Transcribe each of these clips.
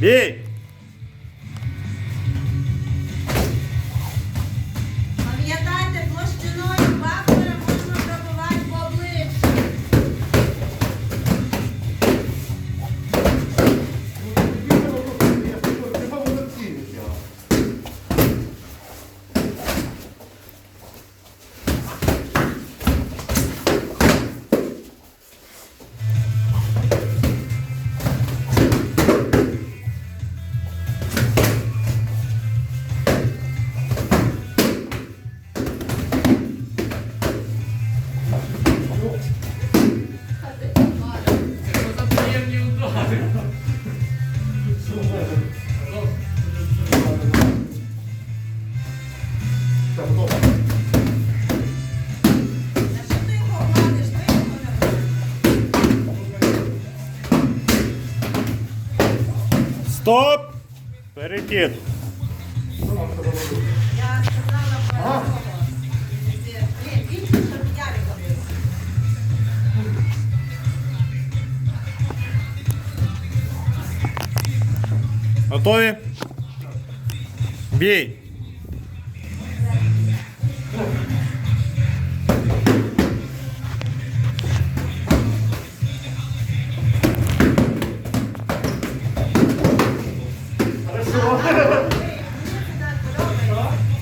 Бій! Стоп! Сказала про цього.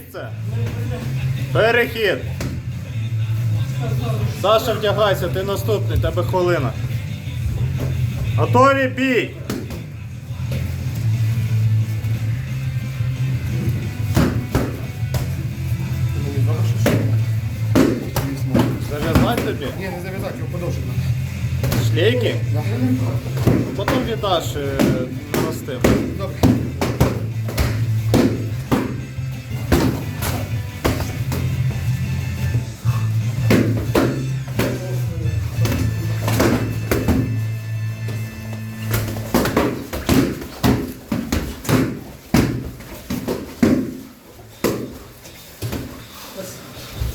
місце. Перехід. Саша, вдягайся, ти наступний, тебе хвилина. Готові бій! Зав'язати тобі? Ні, не зав'язати, його подовжити. Шлейки? Потім віддаш е, наростив. Добре.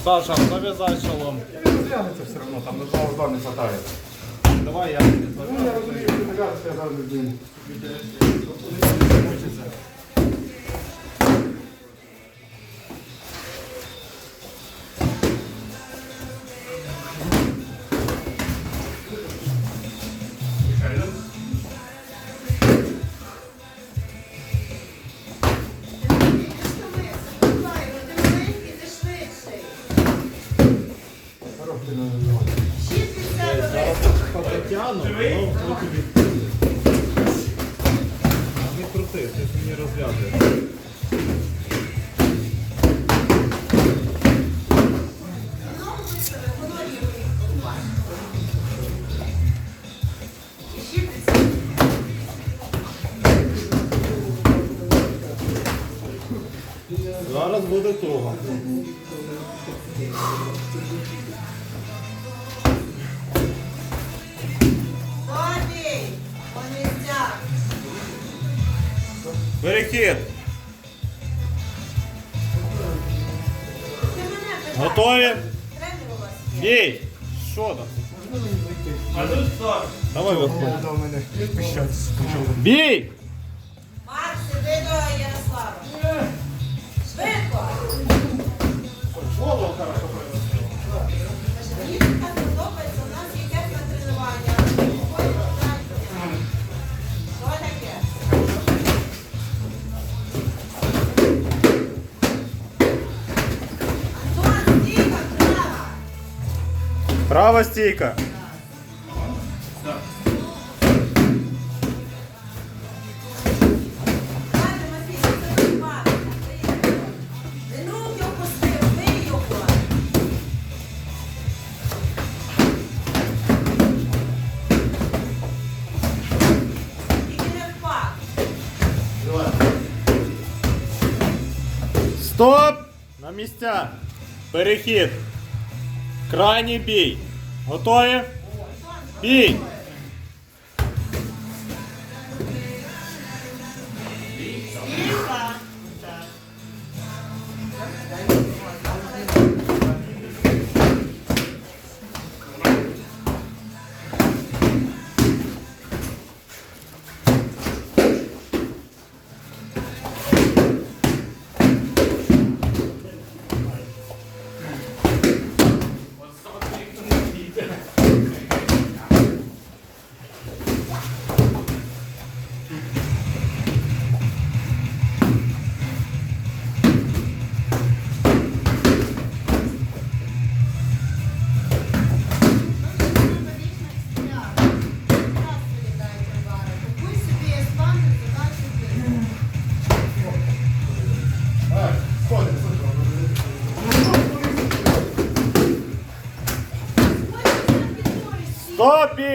Саша, зав'язай шалом. Зглянеться все одно, там того зла не хватає. Давай я. Ну, я розумію, що я зараз людину. Тетяну, ну тобі. Не крути, ти ж мені розглядуєш. Зараз буде туго. Перекид. Готові? Єй! Що там? А тут сорок. Давай виходь. Бій! Макс, іди до Ярослава. Швидко! Голову хорошо. Не впав. Стоп! На місця. Перехід. Крайній бій. Готові? Бій!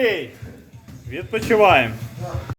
Стоп бій! Відпочиваємо.